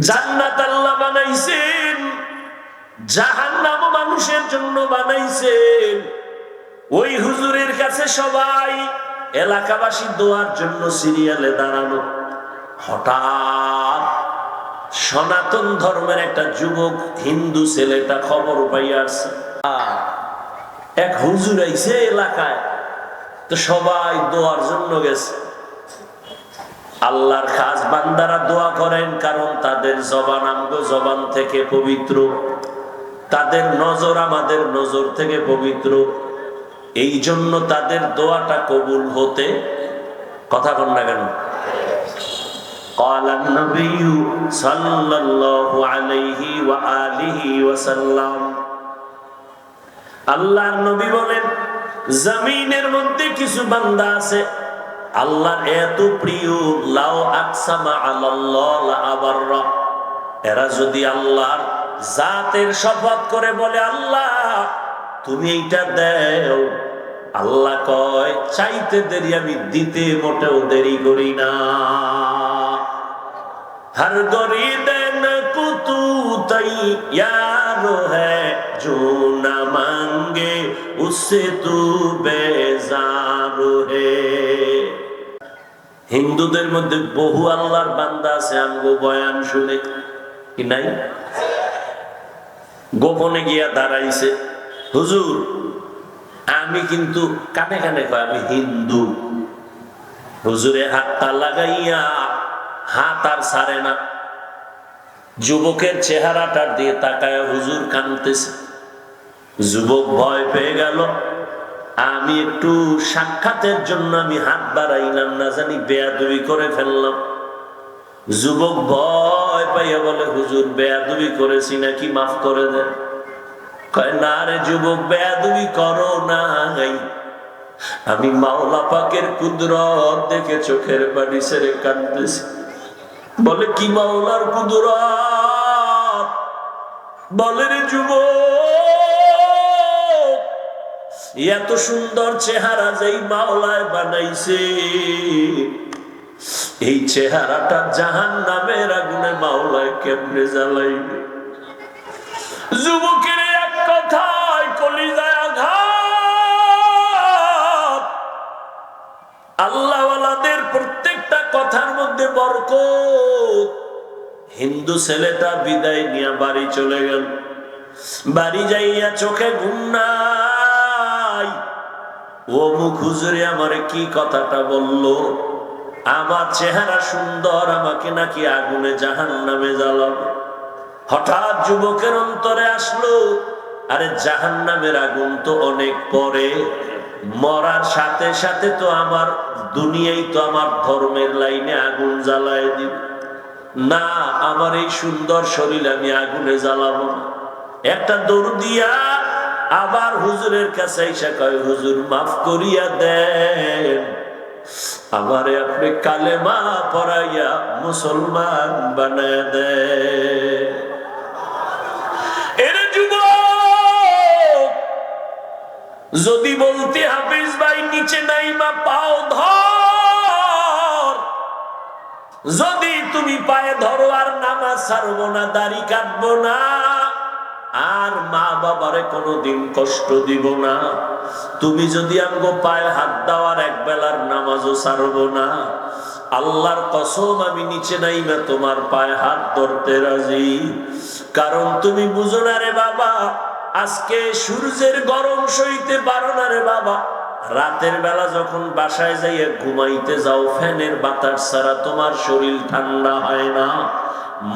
জান্নাত আল্লাহ বানাইছেন জাহান্নাম মানুষের জন্য বানাইছেন। ওই হুজুরের কাছে সবাই এলাকাবাসী দোয়ার জন্য সিরিয়ালে দাঁড়ানো হঠাৎ সনাতন ধর্মের একটা যুবক হিন্দু ছেলেটা খবর পাইয়া আসছে। এক হুজুর আইছে এলাকায়, তো সবাই দোয়ার জন্য গেছে। আল্লাহর খাস বান্দারা দোয়া করেন কারণ তাদের জবান আমগো জবান থেকে পবিত্র তাদের নজর আমাদের নজর থেকে পবিত্র এই জন্য তাদের দোয়াটা কবুল হতে কথা কন না কেন قال النبي صلى الله عليه وآله وسلم আল্লাহর নবী বলেন জমিনের মধ্যে কিছু বান্দা আছে আল্লাহর এত প্রিয় লাও আকসামা আলাল্লাহ লা আবাররা এরা যদি আল্লাহর জাতের শপথ করে বলে আল্লাহ তুমি এইটা দেও আল্লাহ কয় চাইতে দেরি আমি দিতে মোটেও দেরি করি না हर गोरी दिन कुतू तैयार है जो न मांगे उससे तू बेजार है হিন্দুদের মধ্যে বহু আল্লাহর বান্দা আছে, আমগো বয়ান শুনে। কি নাই? গোপনে গিয়া দাঁড়াইছে। হুজুর, আমি কিন্তু কানে কানে কয়, আমি হিন্দু। হুজুরে হাতটা লাগাইয়া, হাত আর সারে না। যুবকের চেহারাটার দিয়ে তাকায় হুজুর কানতেছে। যুবক ভয় পেয়ে গেল। আমি একটু সাক্ষাতের জন্য আমি হাত বাড়াইলাম, না জানি বেয়াদবি করে ফেললাম। যুবক ভয় পাইয়া বলে, হুজুর, বেয়াদবি করেছি নাকি? মাফ করে দেন। না যুবক করো নাই। আমি মাওলা কুদরত দেখে চোখের বাড়ি কাঁদতেছি। বলে, কি মাওলার কুদরত? বলে, রে যুব এত সুন্দর চেহারা যেই মাওলায় বানাইছে। এই চেহারাটা জাহান নামের আগুনে মাওলায় কেমনে জ্বালাইবে? যুবকের এক কথায় কলিজায় আঘাত। আল্লাহওয়ালাদের প্রত্যেকটা কথার মধ্যে বরকত। হিন্দু ছেলেটা বিদায় নিয়ে বাড়ি চলে গেল। বাড়ি যাইয়া চোখে ঘুম ও মুখ হুজুরে আমারে কি কথাটা বলল? আমার চেহারা সুন্দর, আমাকে নাকি আগুনে জাহান নামে জ্বালাবে হঠাৎ যুবকের অন্তরে আসলো, আরে জাহান নামের আগুন তো অনেক পরে, মরার সাথে সাথে তো আমার দুনিয়াই তো আমার ধর্মের লাইনে আগুন জ্বালায় দিব না, আমার এই সুন্দর শরীর আমি আগুনে জ্বালাবো একটা দৌড় দিয়া আবার হুজুরের কাছে এসে কয়, হুজুর, মাফ করিয়া দেন। আমারে আপনি কালেমা পড়াইয়া মুসলমান বানায় দেন। যদি বলতে হাফিজ ভাই, নিচে নাই মা পাও ধর। যদি তুমি পায়ে ধরো, আর নামাজ ছাড়বো না, দাড়ি কাটবো না। আর মা বাবারে কোনোদিন কষ্ট দিব না। তুমি যদি আমগো পায়ে হাত দেওয়ার এক বেলার নামাজও ছাড়বো না। আল্লাহর কসম আমি নিচে নাই না তোমার পায়ে হাত ধরতে রাজি। কারণ তুমি বুঝো না রে বাবা, আজকে সূর্যের গরম সইতে পারো না রে বাবা। রাতের বেলা যখন বাসায় যাইয়া ঘুমাইতে যাও, ফ্যানের বাতাস ছাড়া তোমার শরীর ঠান্ডা হয় না।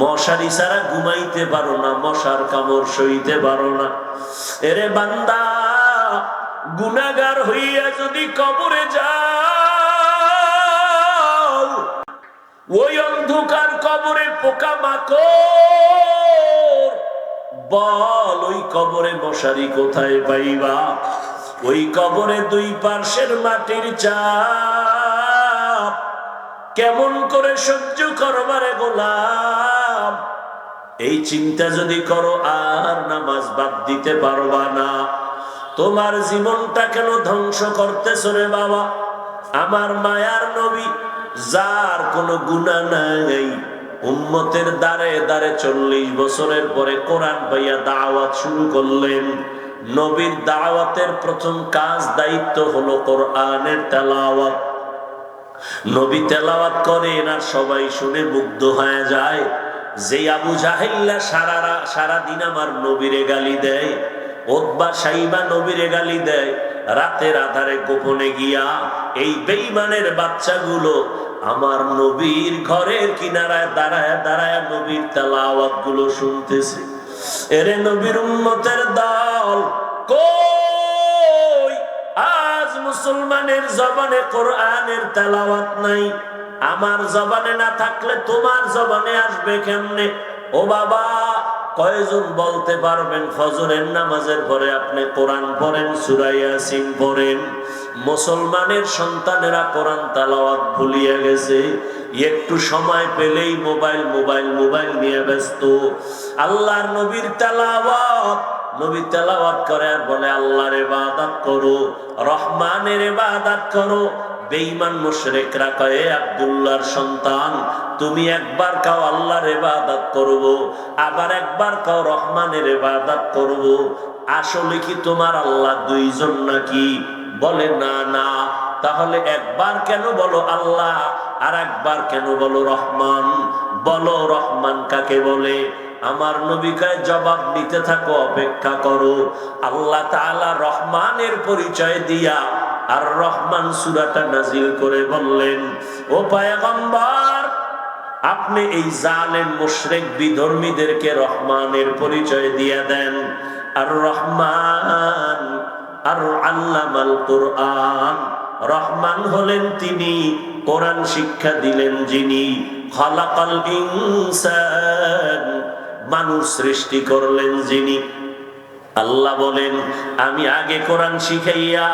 মশারি ছাড়া ঘুমাইতে পারো না, মশার কামড় সইতে পারো না। এরে বান্দা গুনাগার হইয়া যদি কবরে যাও, ওই অন্ধকার কবরে পোকা মাকড়, বল ওই কবরে মশারি কোথায় পাইবা? ওই কবরে দুই পার্শ্বের মাটির চাপ কেমন করে সহ্য করবারে গোলাম? এই চিন্তা যদি করো, আর নামাজ বাদ দিতে পারবা না। তোমার জীবনটা কেন ধ্বংস করতেছ রে বাবা? আমার মায়ার নবী, যার কোনো গুণা নাই। উম্মতের দ্বারে দ্বারে চল্লিশ বছরের পরে কোরআন পাইয়া দাওয়াত শুরু করলেন। নবীর দাওয়াতের প্রথম কাজ, দায়িত্ব হলো কোরআনের তেলাওয়াত। নবী তেলাওয়াত করেন আর সবাই শুনে মুগ্ধ হয়ে যায়। যে আবু জাহিল্লা সারা সারা দিন আমার নবীরে গালি দেয়, ওতবা সাইবা নবীরে গালি দেয়, রাতের আধারে গোপনে গিয়া এই বেইমানের বাচ্চাগুলো আমার নবীর ঘরের কিনারায় দাঁড়ায় দাঁড়ায় নবীর তেলাওয়াতগুলো শুনতেছে। এরে নবীর উম্মতের দল আজ মুসলমানের জবানে কোরআনের তেলাওয়াত নাই। আমার জবানে না থাকলে তোমার জবানে আসবে কেমনে? ও বাবা, কয়জন বলতে পারবেন ফজরের নামাজের পরে আপনি কোরআন পড়েন সুরাইয়া সিং পড়েন? মুসলমানের সন্তানেরা কোরআন তালাওয়াত ভুলিয়া গেছে। একটু সময় পেলেই মোবাইল মোবাইল মোবাইল নিয়ে ব্যস্ত। আল্লাহর নবীর তালাওয়াত নবী তেলাওয়াত করে আর বলে, আল্লাহর ইবাদত করো, রহমানের ইবাদত করো। বেঈমান মুশরিকরা কয়ে আব্দুল্লাহর সন্তান, তুমি একবার কাও আল্লাহর ইবাদত করব, আবার একবার কাও রহমানের ইবাদত করব। আসলে কি তোমার আল্লাহ দুইজন নাকি? বলে, না না। তাহলে একবার কেন বলো আল্লাহ, আর একবার কেন বলো রহমান? বলো, রহমান কাকে বলে? আমার নবিকায় জবাব নিতে থাকো, অপেক্ষা করো। আল্লাহ তাআলা রহমানের পরিচয় দিয়া আর রহমান সুরাটা নাজিল করে বললেন, ও পায়গম্বর, আপনি এই জালেম মুশরেক বিধর্মীদেরকে রহমানের পরিচয় দিয়ে দেন। আর রহমান, আর আল্লামাল কোরআন, রহমান হলেন তিনি কোরআন শিক্ষা দিলেন যিনি। খলাকাল ইনসান মানুষ সৃষ্টি করলেন যিনি। আল্লাহ বলেন, আমি আগে কোরআন শিখাইয়া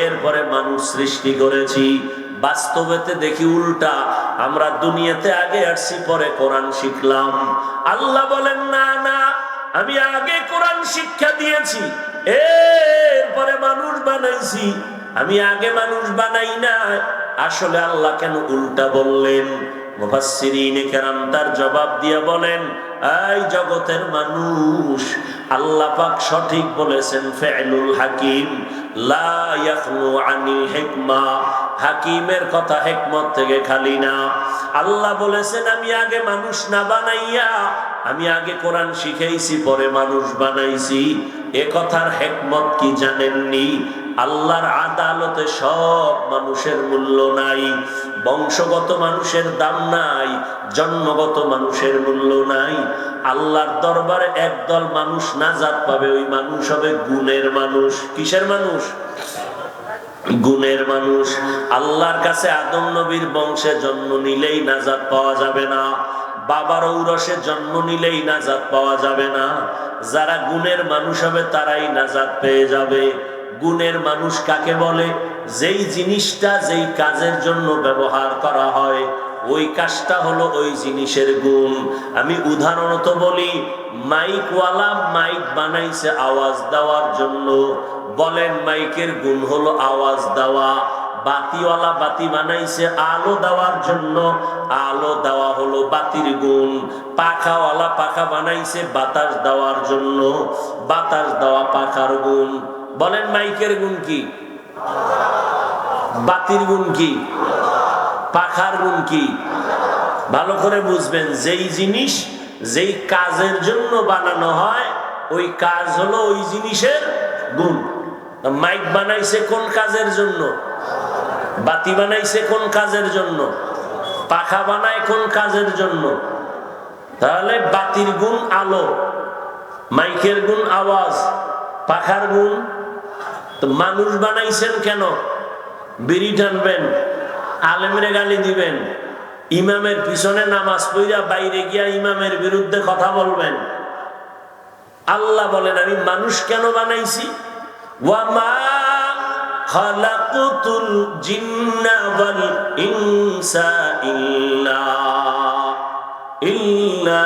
এরপরে মানুষ সৃষ্টি করেছি। বাস্তবেতে দেখি উল্টা, আমরা দুনিয়াতে আগে আসছি, পরে কোরআন শিখলাম। আল্লাহ বলেন, না না, আমি আগে কোরআন শিক্ষা দিয়েছি, এরপরে মানুষ বানাইছি। আমি আগে মানুষ বানাই না আসলে আল্লাহ কেন উল্টা বললেন? মুফাসসিরিনে কেরাম তার জবাব দিয়ে বলেন এই জগতের মানুষ আল্লাহ পাক সঠিক বলেছেন, ফেলুল হাকিম হাকিমের কথা হেকমত থেকে খালি না। আল্লাহ বলেছেন, আমি আগে মানুষ না বানাইয়া, আমি আগে কোরআন শিখাইছি, পরে মানুষ বানাইছি। এ কথার হেকমত কি জানেননি? আল্লাহর আদালতে সব মানুষের মূল্য নাই, বংশগত মানুষের দাম নাই, জন্মগত মানুষের মূল্য নাই আল্লাহর দরবারে একদল মানুষ নাজাত পাবে, ওই মানুষ হবে গুণের মানুষ। কিসের মানুষ? গুণের মানুষ। আল্লাহর কাছে আদম নবীর বংশে জন্ম নিলেই নাজাত পাওয়া যাবে না। বাবার ঔরসে জন্ম নিলেই নাজাত পাওয়া যাবে না। যারা গুণের মানুষ হবে, তারাই নাজাত পেয়ে যাবে। গুণের মানুষ কাকে বলে? যেই জিনিসটা যেই কাজের জন্য ব্যবহার করা হয় ওই কাজটা হলো ওই জিনিসের গুণ। আমি উদাহরণত বলি, মাইকওয়ালা মাইক বানাইছে আওয়াজ দেওয়ার জন্য। বলেন মাইকের গুণ হলো আওয়াজ দেওয়া। বাতিওয়ালা বাতি বানাইছে আলো দেওয়ার জন্য। আলো দেওয়া হলো বাতির গুণ। পাখাওয়ালা পাখা বানাইছে বাতাস দেওয়ার জন্য। বাতাস দেওয়া পাখার গুণ। বলেন মাইকের গুণ কি? বাতির গুণ কি? পাখার গুণ কি? ভালো করে বুঝবেন, যেই জিনিস, যেই কাজের জন্য বানানো হয়, ওই কাজ হলো ওই জিনিসের গুণ। মাইক বানাইছে কোন কাজের জন্য? বাতি বানাইছে কোন কাজের জন্য? পাখা বানায় কোন কাজের জন্য? তাহলে বাতির গুণ আলো, মাইকের গুণ আওয়াজ, পাখার গুণ। তো মানুষ বানাইছেন কেন? বিড়ি টানবেন আলেমরে গালি দিবেন। ইমামের পিছনে নামাজ পড়িয়া বাইরে গিয়া ইমামের বিরুদ্ধে কথা বলবেন। আল্লাহ বলেন, আমি মানুষ কেন বানাইছি? ওয়ামা ইনসা ইল্লা ইল্লা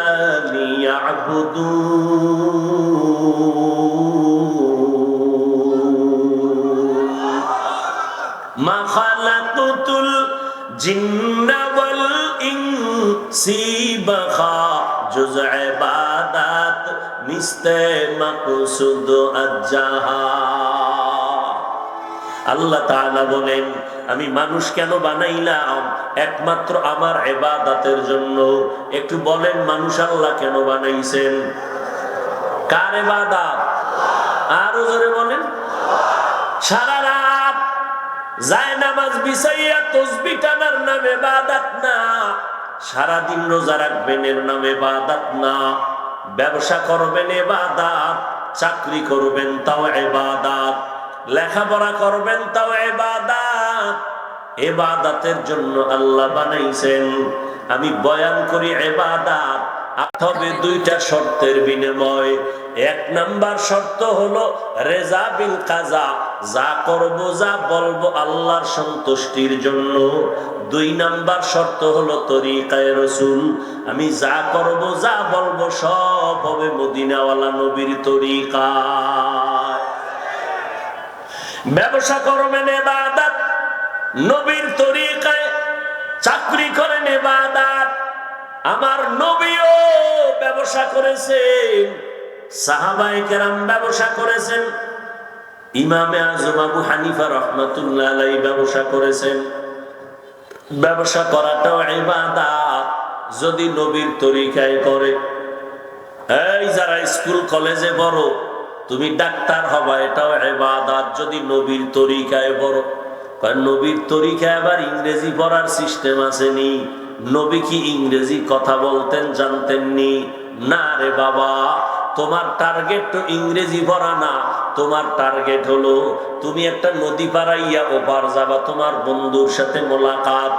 আল্লাহ বলেন, আমি মানুষ কেন বানাইলাম? একমাত্র আমার এবাদাতের জন্য। একটু বলেন, মানুষ আল্লাহ কেন বানাইছেন? কার এবাদাত আরও জোরে বলেন। সারা রাত যায় নামাজ বিছাইয়া তসবি টানার নামে বাদাত না। সারাদিন রোজা রাখবেন এর নামে বাদাত না। ব্যবসা করবেন এবাদাত চাকরি করবেন তাও এবাদাত লেখাপড়া করবেন তাও এবাদাত এবাদাতের জন্য আল্লাহ বানাইছেন, আমি বয়ান করি এবাদাত তবে দুইটা শর্তের বিনিময় এক নাম্বার শর্ত হলো রেজা বিল কাজা, যা করব, যা বলব আল্লাহর সন্তুষ্টির জন্য। দুই নাম্বার শর্ত হলো তরিকায় রসুল, আমি যা করব, যা বলব সব হবে মদিনাওয়ালা নবীর তরিকা ব্যবসা করবেন এবাদাত নবীর তরিকায় চাকরি করেন এবাদাত আমার নবীও ব্যবসা করেছেন। সাহাবাই কেরাম ব্যবসা করেছেন। ইমামে আজম আবু হানিফা রহমতুল্লাহ ব্যবসা করেছেন। ব্যবসা করাটাও ইবাদাত, যদি নবীর তরিকায় করে। এই যারা স্কুল, কলেজে বড় তুমি ডাক্তার হবা, এটাও এবাদাত যদি নবীর তরিকায় বড় কারণ নবীর তরিকায় আবার ইংরেজি পড়ার সিস্টেম আসেনি। নবী কি ইংরেজি কথা বলতেন, জানতেননি? না রে বাবা। তোমার টার্গেট তো ইংরেজি পড়া না। তোমার টার্গেট হলো তুমি একটা নদী পাড়াইয়া ওপার যাবা, তোমার বন্ধুর সাথে মোলাকাত।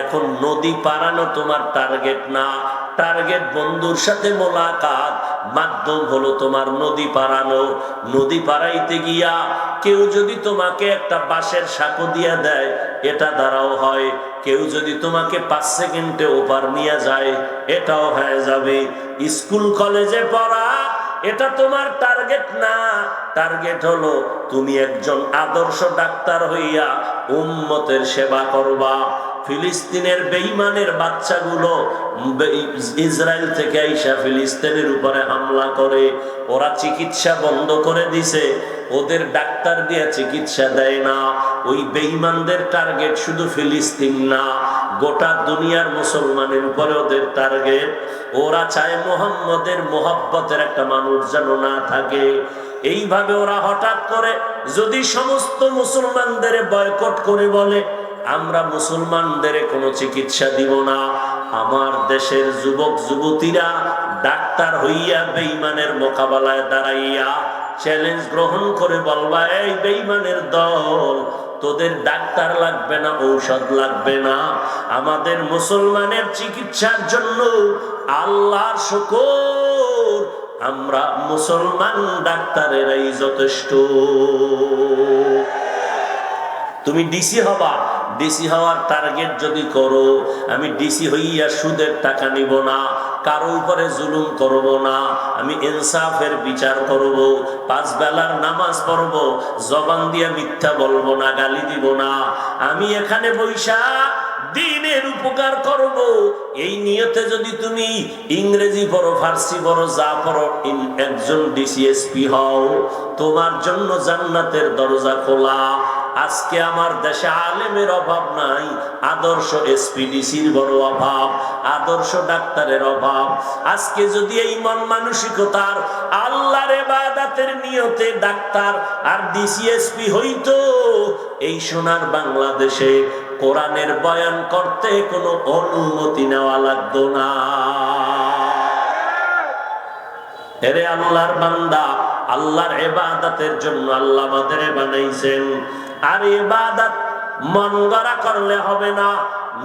এখন নদী পাড়ানো তোমার টার্গেট না। টার্গেট বন্ধুর সাথে মোলাকাত। মাধ্যম হলো তোমার নদী পাড়ানো। নদী পাড়াইতে গিয়া কেউ যদি তোমাকে একটা বাঁশের সাঁকো দিয়া দেয়, এটা দ্বারাও হয়। কেউ যদি তোমাকে পাঁচ সেকেন্ডে ওপার নিয়ে যায়, এটাও হয়ে যাবে। স্কুল কলেজে পড়া এটা তোমার টার্গেট না। টার্গেট হলো তুমি একজন আদর্শ ডাক্তার হইয়া উম্মতের সেবা করবা। ফিলিস্তিনের বেইমানের বাচ্চাগুলো ইসরায়েল থেকে আইসা ফিলিস্তিনের উপরে হামলা করে, ওরা চিকিৎসা বন্ধ করে দিছে, ওদের ডাক্তার দিয়ে চিকিৎসা দেয় না। ওই বেইমানদের টার্গেট শুধু ফিলিস্তিন না, গোটা দুনিয়ার মুসলমানের উপরে ওদের টার্গেট। ওরা চায় মোহাম্মদের মোহাব্বতের একটা মানুষ যেন না থাকে। এইভাবে ওরা হঠাৎ করে যদি সমস্ত মুসলমানদের বয়কট করে বলে আমরা মুসলমানদের কোনো চিকিৎসা দিব না। আমার দেশের যুবক, যুবতীরা ডাক্তার হইয়া বেইমানের মোকাবেলায় দাঁড়াইয়া চ্যালেঞ্জ গ্রহণ করে বলবা, এই বেইমানের দল, তোদের ডাক্তার লাগবে না, ঔষধ লাগবে না। আমাদের মুসলমানের চিকিৎসার জন্য আল্লাহর শুকর। আমরা মুসলমান ডাক্তারেরাই যথেষ্ট। তুমি ডিসি হবা। ডিসি হওয়ার টার্গেট যদি করো, আমি ডিসি হইয়া সুদের টাকা নিব না, কারও উপরে জুলুম করব না, আমি ইনসাফের বিচার করব, পাঁচ বেলার নামাজ পড়ব, জবান দিয়ে মিথ্যা বলব না, গালি দিব না, আমি এখানে বৈশা দিনের উপকার করব। এই নিয়তে যদি তুমি ইংরেজি পড়ো, ফার্সি পড়ো, যা পড়ো একজন ডিসিএসপি হও, তোমার জন্য জান্নাতের দরজা খোলা। আজকে আমার দেশে আলেমের অভাব নাই, আদর্শ এসপিডিসির বড় অভাব, আদর্শ ডাক্তারের অভাব। আজকে যদি এই মন মানসিকতার আল্লাহর এবাদাতের নিয়তে ডাক্তার আর ডিসিএসপি হইতো, এই সোনার বাংলাদেশে কোরআনের বয়ান করতে কোনো অনুমতি নেওয়া লাগতো না। এরে আল্লাহর বান্দা, আল্লাহর এবাদাতের জন্য আল্লাহ আমাদের বানাইছেন। আর এবাদাত মন গড়া করলে হবে না।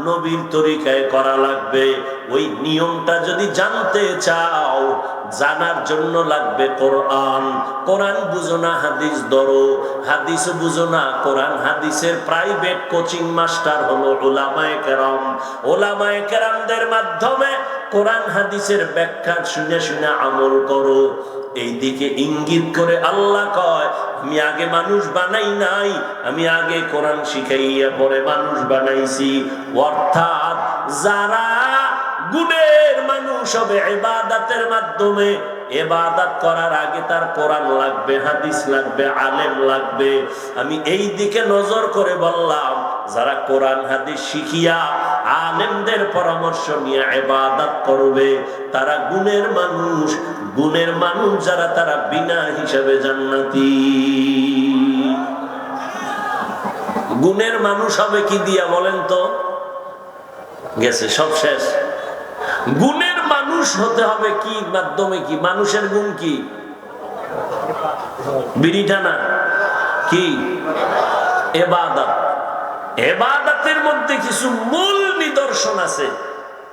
নবীর তরিকায় করা লাগবে। ওই নিয়মটা যদি জানতে চাও, জানার জন্য লাগবে কোরআন। কোরআন বুঝো না, হাদিস ধরো। হাদিস বুঝো না, কোরআন হাদিসের প্রাইভেট কোচিং মাস্টার হলো ওলামায়ে কেরাম। ওলামায়ে কেরামদের মাধ্যমে কোরআন হাদিসের ব্যাখ্যা শুনে শুনে আমল করো। এই দিকে ইঙ্গিত করে আল্লাহ কয় আমি আগে মানুষ বানাই নাই, আমি আগে কোরআন শিখাইয়া পরে মানুষ বানাইছি। অর্থাৎ যারা গুণের মানুষ হবে এবাদাতের মাধ্যমে এবাদাত করার আগে তার কোরআন লাগবে, হাদিস লাগবে, আলেম লাগবে। আমি এই দিকে নজর করে বললাম, যারা কোরআন, হাদিস শিখিয়া আলেমদের পরামর্শ নিয়ে এবাদাত করবে। তারা গুণের মানুষ। গুণের মানুষ যারা তারা বিনা হিসাবে জান্নাতি। গুণের মানুষ হবে কি দিয়া বলেন তো? গেছে, সব শেষ। গুণের মানুষ হতে হবে কি মাধ্যমে কি? মানুষের গুণ কি? বিড়িটা না কি? এবাদত। এবাদতের মধ্যে কিছু মূল নিদর্শন আছে।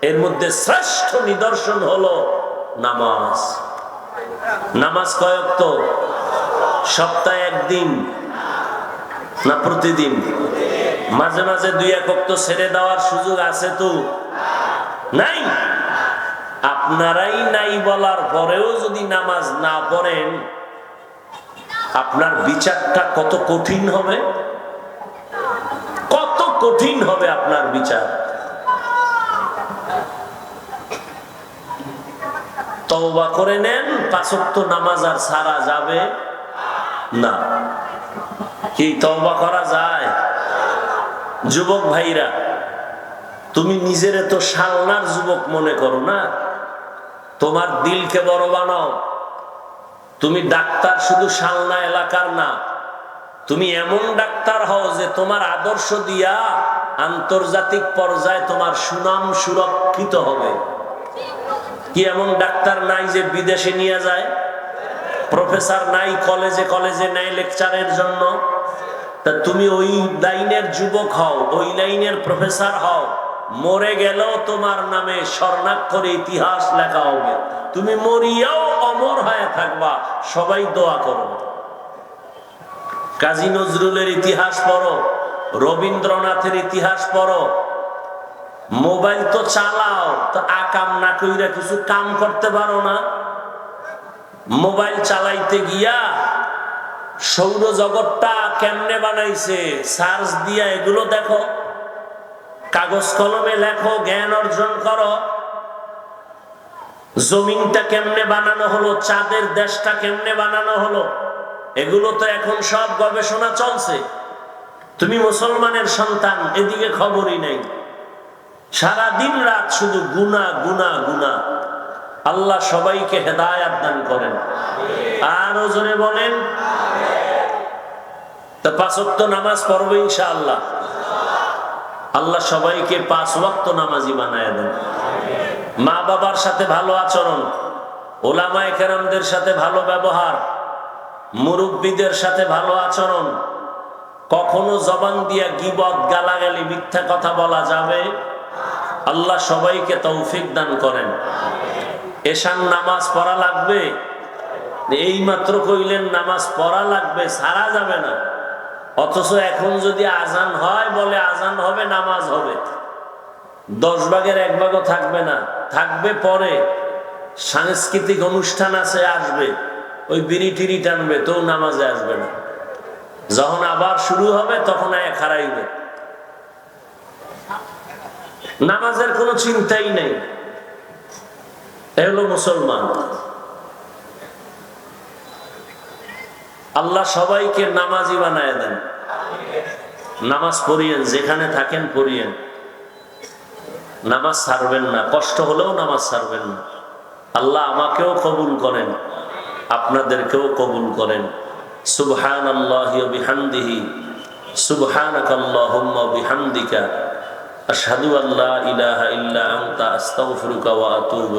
এর মধ্যে শ্রেষ্ঠ নিদর্শন হলো নামাজ। নামাজ কয়েক তো সপ্তাহে একদিন না প্রতিদিন? মাঝে মাঝে দুই একক তো ছেড়ে দেওয়ার সুযোগ আছে তো? নাই। আপনারাই নাই বলার পরেও যদি নামাজ না পড়েন, আপনার বিচারটা কত কঠিন হবে? কঠিন হবে আপনার বিচার। তওবা করে নেন, পাঁচক্ত নামাজ আর সারা যাবে না। কি তওবা করা যায়? যুবক ভাইরা, তুমি নিজের তো সালনার যুবক মনে করো না? তোমার দিলকে বড় বানাও। তুমি ডাক্তার, শুধু সালনা এলাকার না তুমি এমন ডাক্তার হও যে তোমার আদর্শ দিয়া আন্তর্জাতিক পর্যায়ে তোমার সুনাম সুরক্ষিত হবে। কি এমন ডাক্তার নাই যে বিদেশে নিয়ে যায়? প্রফেসর নাই কলেজে কলেজে নেয় লেকচারের জন্য। তা তুমি ওই লাইনের যুবক হও, ওই লাইনের প্রফেসর হও। মরে গেলেও তোমার নামে স্বর্ণাক্ষরে ইতিহাস লেখা হবে। তুমি মরিয়াও অমর হয়ে থাকবা। সবাই দোয়া করো। কাজী নজরুলের ইতিহাস পড়ো, রবীন্দ্রনাথের ইতিহাস পড়ো। মোবাইল তো চালাও, তো আকাম না কইরা কিছু কাম করতে পারো না। মোবাইল চালাইতে গিয়া সৌর জগৎটা কেমনে বানাইছে, সার্চ দিয়া এগুলো দেখো। কাগজ কলমে লেখো, জ্ঞান অর্জন করো। জমিনটা কেমনে বানানো হলো, চাঁদের দেশটা কেমনে বানানো হলো? এগুলো তো এখন সব গবেষণা চলছে। তুমি মুসলমানের সন্তান, এদিকে খবরই নেই। সারা দিন রাত শুধু গুনা গুনা গুনা। আল্লাহ সবাইকে হেদায়াত দান করেন। আর ওজনে বলেন। তা পাঁচক্ত নামাজ পড়বে ইনশাআল্লাহ। আল্লাহ সবাইকে পাঁচ ওয়াক্ত নামাজি বানায় দেন। মা বাবার সাথে ভালো আচরণ, ওলামায় কেরামদের সাথে ভালো ব্যবহার মুরব্বীদের সাথে ভালো আচরণ। কখনো জবান দিয়া গিবত, গালাগালি, মিথ্যা কথা বলা যাবে? আল্লাহ সবাইকে তৌফিক দান করেন। এশান নামাজ পড়া লাগবে? এই মাত্র কইলেন নামাজ পড়া লাগবে, সারা যাবে না। অথচ এখন যদি আজান হয়, বলে আজান হবে, নামাজ হবে। দশ ভাগের এক ভাগও থাকবে না। থাকবে পরে। সাংস্কৃতিক অনুষ্ঠান আছে, আসবে। ওই বিড়ি টিরি টানবে, তো নামাজে আসবে না। যখন আবার শুরু হবে, তখন এক হারাইবে নামাজের কোনো চিন্তাই নেই। এ হলো মুসলমান। আল্লাহ সবাইকে নামাজি বানায় দেন। নামাজ পড়িয়েন, যেখানে থাকেন পড়িয়েন। নামাজ ছাড়বেন না, কষ্ট হলেও নামাজ ছাড়বেন না। আল্লাহ আমাকেও কবুল করেন। আপনাদেরকেও কবুল করেন। সুবহান আল্লাহ বিহামদিহি সুবহানাক আল্লাহুম্মা বিহামদিকা, আশহাদু আল্লা ইলাহা ইল্লা আনতা, আস্তাগফিরুকা ওয়া আতুবু